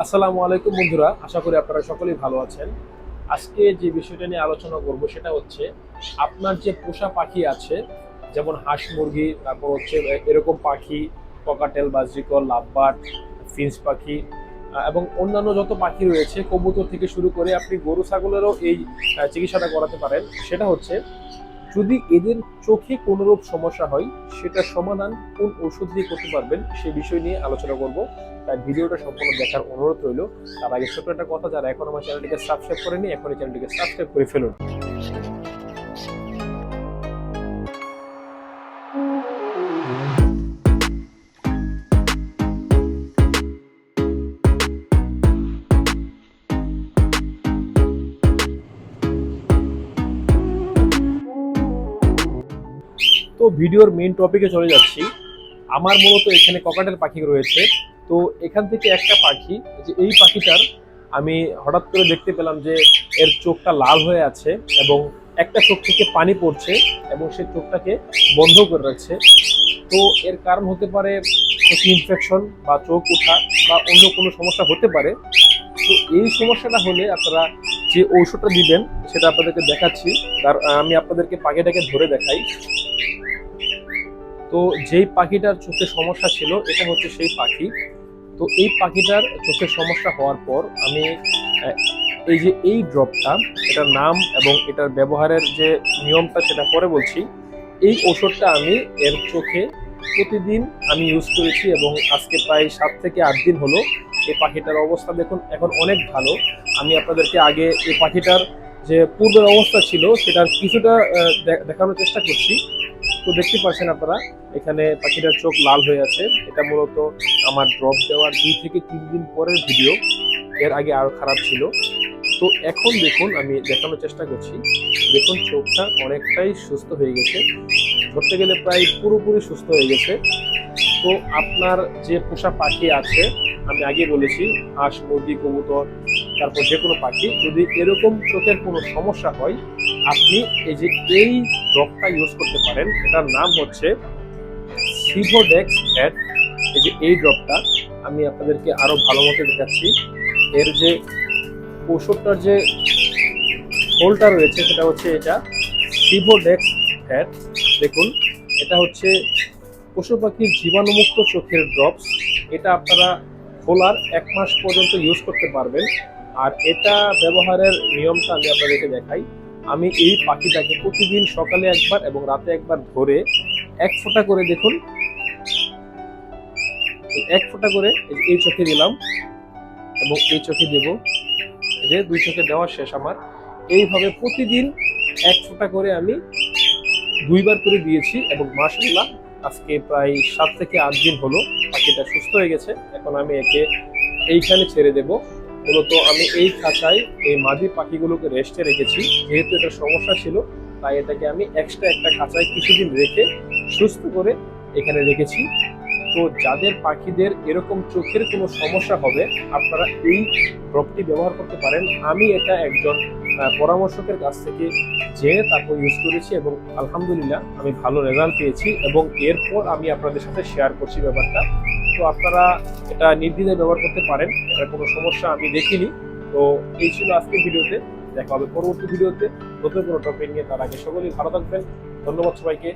আসসালামু আলাইকুম বন্ধুরা, আশা করি আপনারা সকলেই ভালো আছেন। আজকে যে বিষয়টা নিয়ে আলোচনা করব সেটা হচ্ছে, আপনার যে পোষা পাখি আছে, যেমন হাঁস মুরগি, তারপর হচ্ছে এরকম পাখি ককাটেল বাজরিকল লাভবাট ফিন্স পাখি এবং অন্যান্য যত পাখি রয়েছে, কবুতর থেকে শুরু করে আপনি গরু, ছাগলেরও এই চিকিৎসাটা করাতে পারেন। সেটা হচ্ছে যদি এদের চোখে কোনোরূপ সমস্যা হয়, সেটা সমাধান কোন ওষুধ দিয়ে করতে পারবেন, সে বিষয় নিয়ে আলোচনা করব। তাই ভিডিওটা সম্পূর্ণ দেখার অনুরোধ রইল। তার আগে ছোট্ট একটা কথা, যারা এখন আমার চ্যানেলটিকে সাবস্ক্রাইব করেনি এখন এই চ্যানেলটিকে সাবস্ক্রাইব করে ফেলুন। তো ভিডিওর মেন টপিকে চলে যাচ্ছি। আমার মূলত এখানে ককাটেল পাখি রয়েছে। তো এখান থেকে একটা পাখি যে এই পাখিটার আমি হঠাৎ করে দেখতে পেলাম যে এর চোখটা লাল হয়ে আছে এবং একটা চোখ থেকে পানি পড়ছে এবং সে চোখটাকে বন্ধ করে রাখছে। তো এর কারণ হতে পারে চোখে ইনফেকশন বা চোখ ওঠা বা অন্য কোনো সমস্যা হতে পারে। তো এই সমস্যাটা হলে আপনারা যে ঔষধটা দিবেন, সেটা আপনাদেরকে দেখাচ্ছি। তার আমি আপনাদেরকে পাখিটাকে ধরে দেখাই। তো যেই পাখিটার চোখে সমস্যা ছিল, এটা হচ্ছে সেই পাখি। তো এই পাখিটার চোখের সমস্যা হওয়ার পর আমি এই যে এই ড্রপটা, এটার নাম এবং এটার ব্যবহারের যে নিয়মটা সেটা পরে বলছি। এই ওষুধটা আমি এর চোখে প্রতিদিন আমি ইউজ করেছি এবং আজকে প্রায় সাত থেকে আট দিন হলো এই পাখিটার অবস্থা দেখুন এখন অনেক ভালো। আমি আপনাদেরকে আগে এই পাখিটার যে পূর্বের অবস্থা ছিল, সেটার কিছুটা দেখানোর চেষ্টা করছি। তো দেখতে পাচ্ছেন আপনারা, এখানে পাখিটার চোখ লাল হয়ে আছে। এটা মূলত আমার ড্রপ দেওয়ার দুই থেকে তিন দিন পরের ভিডিও এর আগে আরও খারাপ ছিল। তো এখন দেখুন, আমি দেখানোর চেষ্টা করছি। দেখুন, চোখটা অনেকটাই সুস্থ হয়ে গেছে। ধরতে গেলে প্রায় পুরোপুরি সুস্থ হয়ে গেছে। তো আপনার যে পোষা পাখি আছে, আমি আগে বলেছি, হাঁস, মুরগি, কবুতর, তারপর যে কোনো পাখি, যদি এরকম চোখের কোনো সমস্যা হয় আপনি এই যে এই ড্রপটা ইউজ করতে পারেন, এটার নাম হচ্ছে সিভোডেক্স ভ্যাট এই যে এই ড্রপটা আমি আপনাদেরকে আরও ভালো মতো দেখাচ্ছি। এর যে ওষুধটার যে হোলটা রয়েছে, সেটা হচ্ছে এটা সিভোডেক্স ভ্যাট দেখুন, এটা হচ্ছে পশু পাখির জীবাণুমুক্ত চোখের ড্রপস। এটা আপনারা খোলার এক মাস পর্যন্ত ইউজ করতে পারবেন। আর এটা ব্যবহারের নিয়মটা আমি আপনাদেরকে দেখাই। আমি এই পাখিটাকে প্রতিদিন সকালে একবার এবং রাতে একবার ধরে এক ফোঁটা করে দেখুন। এক ফোঁটা করে এই চোখে দিলাম এবং এই চোখে দেব। যে দুই চোখে দেওয়া শেষ আমার। এইভাবে প্রতিদিন এক ফোঁটা করে আমি দুইবার করে দিয়েছি এবং মাসাল্লাহ আজকে প্রায় সাত থেকে আট দিন হলো পাখিটা সুস্থ হয়ে গেছে। এখন আমি একে এইখানে ছেড়ে দেব। মূলত আমি এই খাঁচায় এই মাদি পাখিগুলোকে রেস্টে রেখেছি। যেহেতু এটা সমস্যা ছিল, তাই এটাকে আমি এক্সট্রা একটা খাঁচায় কিছুদিন রেখে সুস্থ করে এখানে রেখেছি। তো যাদের পাখিদের এরকম চোখের কোনো সমস্যা হবে, আপনারা এই ড্রপটি ব্যবহার করতে পারেন। আমি এটা একজন পরামর্শকের কাছ থেকে জেনে তারপর ইউজ করেছি এবং আলহামদুলিল্লাহ আমি ভালো রেজাল্ট পেয়েছি এবং এরপর আমি আপনাদের সাথে শেয়ার করছি ব্যাপারটা। তো আপনারা এটা নির্দ্বিধায় ব্যবহার করতে পারেন এটার কোনো সমস্যা আমি দেখিনি। তো এই ছিল আজকের ভিডিওতে, দেখা হবে পরবর্তী ভিডিওতে নতুন কোনো টপিক নিয়ে। তার আগে সকলেই ভালো থাকবেন। ধন্যবাদ সবাইকে।